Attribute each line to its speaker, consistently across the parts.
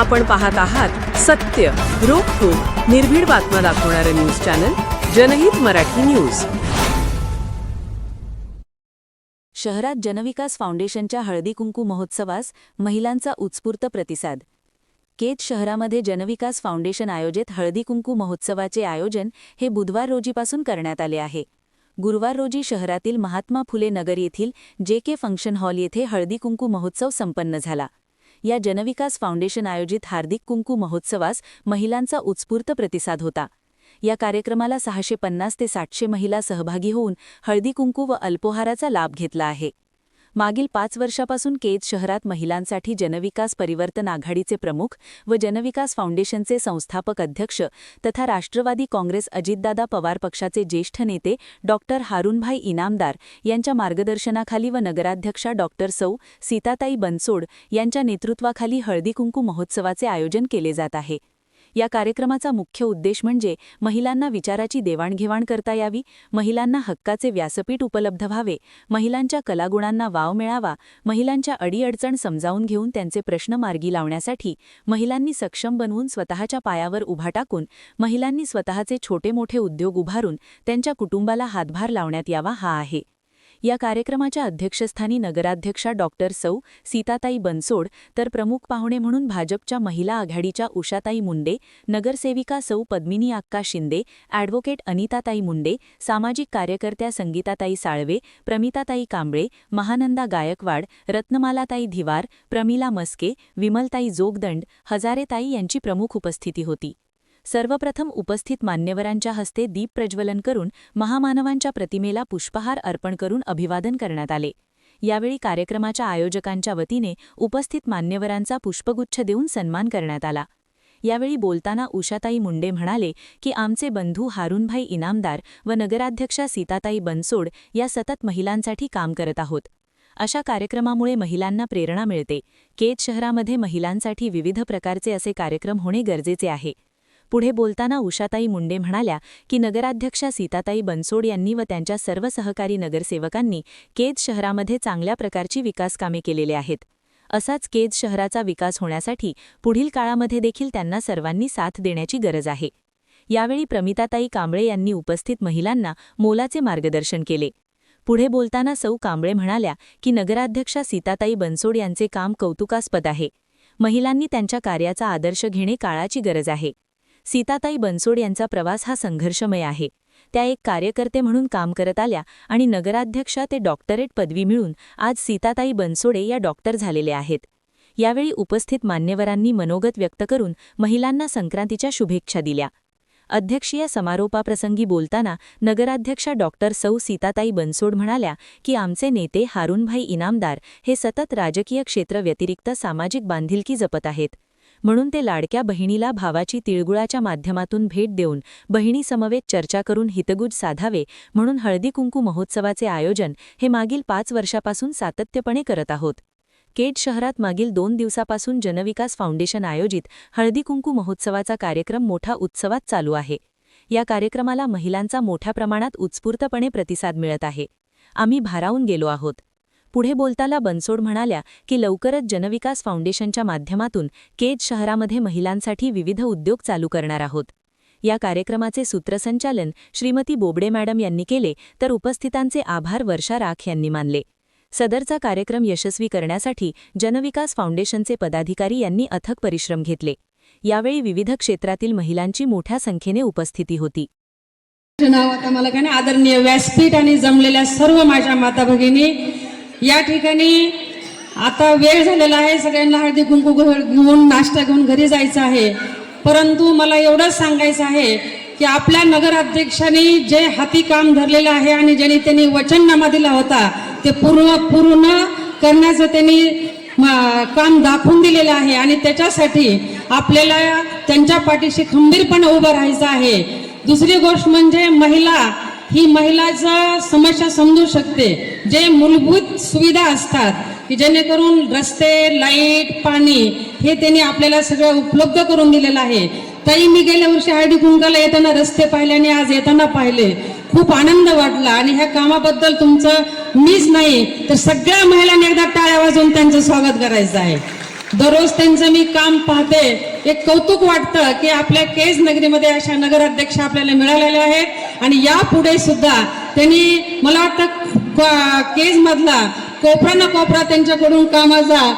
Speaker 1: आपण पाहत आहात सत्य रोखोक निर्भीड बातम्या दाखवणारे न्यूज चॅनल जनहित मराठी न्यूज
Speaker 2: शहरात जनविकास फाउंडेशनच्या हळदी कुंकू महोत्सवास महिलांचा उत्स्फूर्त प्रतिसाद केज शहरामध्ये जनविकास फाउंडेशन आयोजित हळदी कुंकू महोत्सवाचे आयोजन हे बुधवार रोजीपासून करण्यात आले आहे गुरुवार रोजी शहरातील महात्मा फुले नगर येथील जे के फंक्शन हॉल येथे हळदी कुंकू महोत्सव संपन्न झाला या जनविकास फाउंडेशन आयोजित हार्दिक कुंकू महोत्सवास महिलांचा उत्स्फूर्त प्रतिसाद होता या कार्यक्रमाला सहाशे पन्नास ते सातशे महिला सहभागी होऊन हळदी कुंकू व अल्पोहाराचा लाभ घेतला आहे मागील पाच वर्षापासून केज शहरात महिलांसाठी जनविकास परिवर्तन आघाडीचे प्रमुख व जनविकास फाउंडेशनचे संस्थापक अध्यक्ष तथा राष्ट्रवादी काँग्रेस अजितदादा पवार पक्षाचे ज्येष्ठ नेते डॉ हारुनभाई इनामदार यांच्या मार्गदर्शनाखाली व नगराध्यक्षा डॉ सौ सीताताई बनसोड यांच्या नेतृत्वाखाली हळदी कुंकू महोत्सवाचे आयोजन केले जात आहे या कार्यक्रमाचा मुख्य उद्देश म्हणजे महिलांना विचाराची देवाणघेवाण करता यावी महिलांना हक्काचे व्यासपीठ उपलब्ध व्हावे महिलांच्या कलागुणांना वाव मिळावा महिलांच्या अडीअडचण समजावून घेऊन त्यांचे प्रश्न मार्गी लावण्यासाठी महिलांनी सक्षम बनवून स्वतःच्या पायावर उभा टाकून महिलांनी स्वतःचे छोटे मोठे उद्योग उभारून त्यांच्या कुटुंबाला हातभार लावण्यात यावा हा आहे या कार्यक्रमाच्या अध्यक्षस्थानी नगराध्यक्षा डॉक्टर सौ सीताताई बनसोड तर प्रमुख पाहुणे म्हणून भाजपच्या महिला आघाडीच्या उषाताई मुंडे नगरसेविका सौ पद्मिनी आक्का शिंदे ॲडव्होकेट अनिताताई मुंडे सामाजिक कार्यकर्त्या संगीताताई साळवे प्रमिताताई कांबळे महानंदा गायकवाड रत्नमालाताई धिवार प्रमिला मस्के विमलताई जोगदंड हजारेताई यांची प्रमुख उपस्थिती होती सर्वप्रथम उपस्थित मान्यवरांच्या हस्ते दीप प्रज्वलन करून महामानवांच्या प्रतिमेला पुष्पहार अर्पण करून अभिवादन करण्यात आले यावेळी कार्यक्रमाच्या आयोजकांच्या वतीने उपस्थित मान्यवरांचा पुष्पगुच्छ देऊन सन्मान करण्यात आला यावेळी बोलताना उषाताई मुंडे म्हणाले की आमचे बंधू हारुणभाई इनामदार व नगराध्यक्षा सीताताई बनसोड या सतत महिलांसाठी काम करत आहोत अशा कार्यक्रमामुळे महिलांना प्रेरणा मिळते केत शहरामध्ये महिलांसाठी विविध प्रकारचे असे कार्यक्रम होणे गरजेचे आहे पुढे बोलताना उषाताई मुंडे म्हणाल्या की नगराध्यक्षा सीताताई बनसोड यांनी व त्यांच्या सर्व सहकारी नगरसेवकांनी केद शहरामध्ये चांगल्या प्रकारची विकासकामे केलेली आहेत असाच केद शहराचा विकास होण्यासाठी पुढील काळामध्ये देखील त्यांना सर्वांनी साथ देण्याची गरज आहे यावेळी प्रमिताताई कांबळे यांनी उपस्थित महिलांना मोलाचे मार्गदर्शन केले पुढे बोलताना सौ कांबळे म्हणाल्या की नगराध्यक्षा सीताताई बनसोड यांचे काम कौतुकास्पद आहे महिलांनी त्यांच्या कार्याचा आदर्श घेणे काळाची गरज आहे सीताताई बनसोड यांचा प्रवास हा संघर्षमय आहे त्या एक कार्यकर्ते म्हणून काम करत आल्या आणि नगराध्यक्षा ते डॉक्टरेट पदवी मिळून आज सीताताई बनसोडे या डॉक्टर झालेल्या आहेत यावेळी उपस्थित मान्यवरांनी मनोगत व्यक्त करून महिलांना संक्रांतीच्या शुभेच्छा दिल्या अध्यक्षीय समारोपाप्रसंगी बोलताना नगराध्यक्षा डॉक्टर सौ सीताताई बनसोड म्हणाल्या की आमचे नेते हारुणभाई इनामदार हे सतत राजकीय क्षेत्र व्यतिरिक्त सामाजिक बांधिलकी जपत आहेत म्हणून ते लाडक्या बहिणीला भावाची तिळगुळाच्या माध्यमातून भेट देऊन बहिणीसमवेत चर्चा करून हितगुज साधावे म्हणून हळदी कुंकू महोत्सवाचे आयोजन हे मागील पाच वर्षापासून सातत्यपणे करत आहोत केट शहरात मागील दोन दिवसापासून जनविकास फाउंडेशन आयोजित हळदी कुंकू महोत्सवाचा कार्यक्रम मोठा उत्सवात चालू आहे या कार्यक्रमाला महिलांचा मोठ्या प्रमाणात उत्स्फूर्तपणे प्रतिसाद मिळत आहे आम्ही भारावून गेलो आहोत पुढे बोलताना बनसोड म्हणाल्या की लवकरच जनविकास फाउंडेशनच्या माध्यमातून केज शहरामध्ये महिलांसाठी विविध उद्योग चालू करणार आहोत या कार्यक्रमाचे सूत्रसंचालन श्रीमती बोबडे मॅडम यांनी केले तर उपस्थितांचे आभार वर्षा राख यांनी मानले सदरचा कार्यक्रम यशस्वी करण्यासाठी जनविकास फाउंडेशनचे पदाधिकारी यांनी अथक परिश्रम घेतले यावेळी विविध क्षेत्रातील महिलांची मोठ्या संख्येने उपस्थिती होती
Speaker 3: नाव आता मला आदरणीय व्यासपीठ आणि जमलेल्या सर्व माझ्या माता भगिनी या ठिकाणी आता वेळ झालेला आहे सगळ्यांना हळदी कुंकू घेऊन नाश्ता घेऊन घरी जायचं आहे परंतु मला एवढंच सांगायचं आहे की आपल्या नगराध्यक्षांनी जे हाती काम धरलेलं आहे आणि ज्यांनी त्यांनी वचननामा दिला होता ते पूर्ण पूर्ण करण्याचं त्यांनी काम दाखवून दिलेलं आहे आणि त्याच्यासाठी आपल्याला त्यांच्या पाठीशी खंबीरपणे उभं राहायचं आहे दुसरी गोष्ट म्हणजे महिला ही महिलाचा समस्या समजू शकते जे मूलभूत सुविधा असतात की जेणेकरून रस्ते लाईट पाणी हे त्यांनी आपल्याला सगळं उपलब्ध करून दिलेलं आहे तरी मी गेल्या वर्षी डी कुंकाला येताना रस्ते पाहिले आणि आज येताना पाहिले खूप आनंद वाटला आणि ह्या कामाबद्दल तुमचं मीच नाही तर सगळ्या महिलांनी एकदा टाळ्या वाजवून त्यांचं स्वागत करायचं आहे दररोज त्यांचं मी काम पाहते एक कौतुक वाटतं की आपल्या केज नगरीमध्ये अशा नगराध्यक्ष आपल्याला मिळालेल्या आहेत आणि यापुढे सुद्धा त्यांनी मला वाटतं केज मधला कोपरा ना कोपरा त्यांच्याकडून कामाचा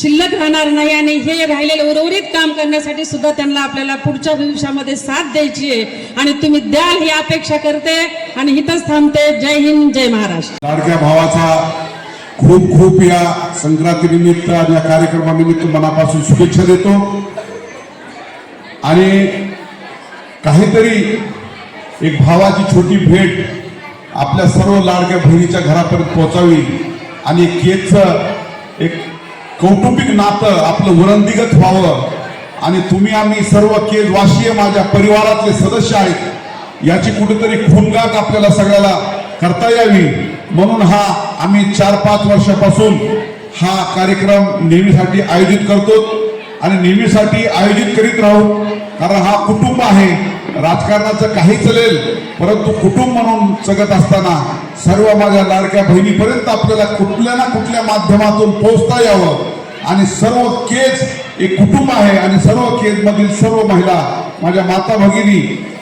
Speaker 3: शिल्लक राहणार नाही आणि हे राहिलेले उर्वरित काम करण्यासाठी सुद्धा त्यांना आपल्याला पुढच्या भविष्यामध्ये साथ द्यायची आहे आणि तुम्ही द्याल ही अपेक्षा करते आणि इथंच थांबते जय हिंद जय महाराष्ट्र
Speaker 4: भावाचा खूप खूप या संक्रांतीनिमित्त आणि या कार्यक्रमानिमित्त मनापासून शुभेच्छा देतो आणि काहीतरी एक भावाची छोटी भेट आपल्या सर्व लाडक्या बहिणीच्या घरापर्यंत पोहोचावी आणि केकचं एक कौटुंबिक नातं आपलं वरंदिगत व्हावं आणि तुम्ही आम्ही सर्व केज वाशीय माझ्या परिवारातले सदस्य आहेत याची कुठेतरी खूनगात आपल्याला सगळ्याला करता यावी म्हणून हा आम्ही चार पाच वर्षापासून हा कार्यक्रम नेहमीसाठी आयोजित करतो आणि नेहमीसाठी आयोजित करीत राहू कारण हा कुटुंब आहे राजकारणाचं काही चालेल परंतु कुटुंब म्हणून जगत असताना सर्व माझ्या लाडक्या बहिणीपर्यंत आपल्याला कुठल्या ना कुठल्या माध्यमातून पोहोचता यावं आणि सर्व केज एक कुटुंब आहे आणि सर्व केजमधील सर्व महिला माझ्या माता भगिनी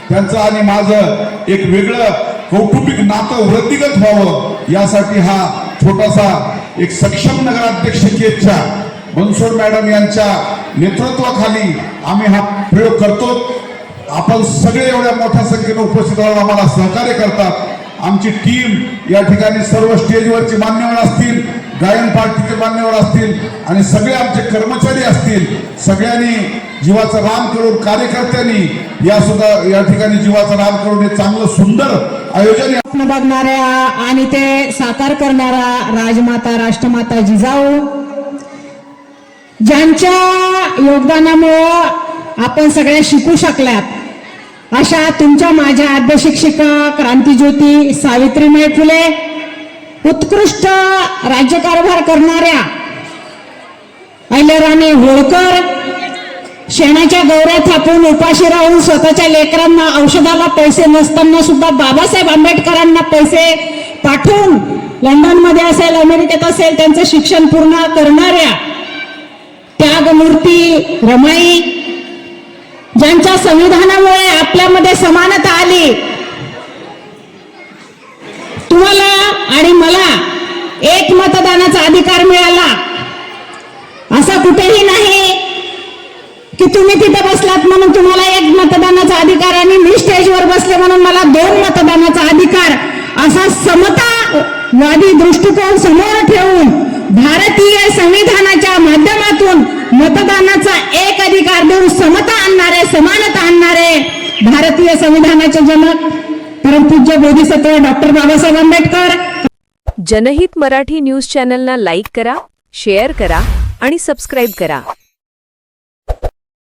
Speaker 4: त्यांचं आणि माझं एक वेगळं कौटुंबिक नातं वृद्धिगत व्हावं यासाठी हा छोटासा एक सक्षम नगराध्यक्ष इच्छा बनसोड मॅडम यांच्या नेतृत्वाखाली आम्ही हा प्रयोग करतो आपण सगळे एवढ्या मोठ्या संख्येनं उपस्थित राहून आम्हाला सहकार्य करतात आमची टीम या ठिकाणी सर्व स्टेजवरची मान्यवर असतील गायन पार्टीचे मान्यवर असतील आणि सगळे आमचे कर्मचारी असतील सगळ्यांनी जीवाचा राम करून कार्यकर्त्यांनी या सुद्धा या ठिकाणी जीवाचा राम करून हे चांगलं सुंदर आयोजन
Speaker 5: बघणाऱ्या आणि ते साकार करणारा राजमाता राष्ट्रमाता जिजाऊ ज्यांच्या योगदानामुळं आपण सगळ्या शिकू शकल्यात अशा तुमच्या माझ्या आद्य शिक्षिका क्रांतीज्योती सावित्रीमय फुले उत्कृष्ट राज्यकारभार करणाऱ्या अहिल्याराणी होळकर शेणाच्या गौऱ्या थापून उपाशी राहून स्वतःच्या लेकरांना औषधाला पैसे नसताना सुद्धा बाबासाहेब आंबेडकरांना पैसे पाठवून लंडनमध्ये असेल अमेरिकेत असेल त्यांचं शिक्षण पूर्ण करणाऱ्या त्यागमूर्ती रमाई ज्यांच्या संविधानामुळे आपल्यामध्ये समानता आली तुम्हाला आणि मला एक मतदानाचा अधिकार मिळाला असा कुठेही नाही की तुम्ही तिथे बसलात म्हणून तुम्हाला एक मतदानाचा अधिकार आणि मी स्टेजवर बसले म्हणून मला दोन मतदानाचा अधिकार असा समतावादी दृष्टिकोन समोर ठेवून भारतीय संविधानाच्या माध्यमातून मतदानाचा एक अधिकार देऊन समता आणणारे समानता आणणारे भारतीय संविधानाचे जनक परमपूज्य बोधिसत्व डॉक्टर बाबासाहेब आंबेडकर
Speaker 2: जनहित मराठी न्यूज चॅनलला लाईक करा शेअर करा आणि सबस्क्राईब करा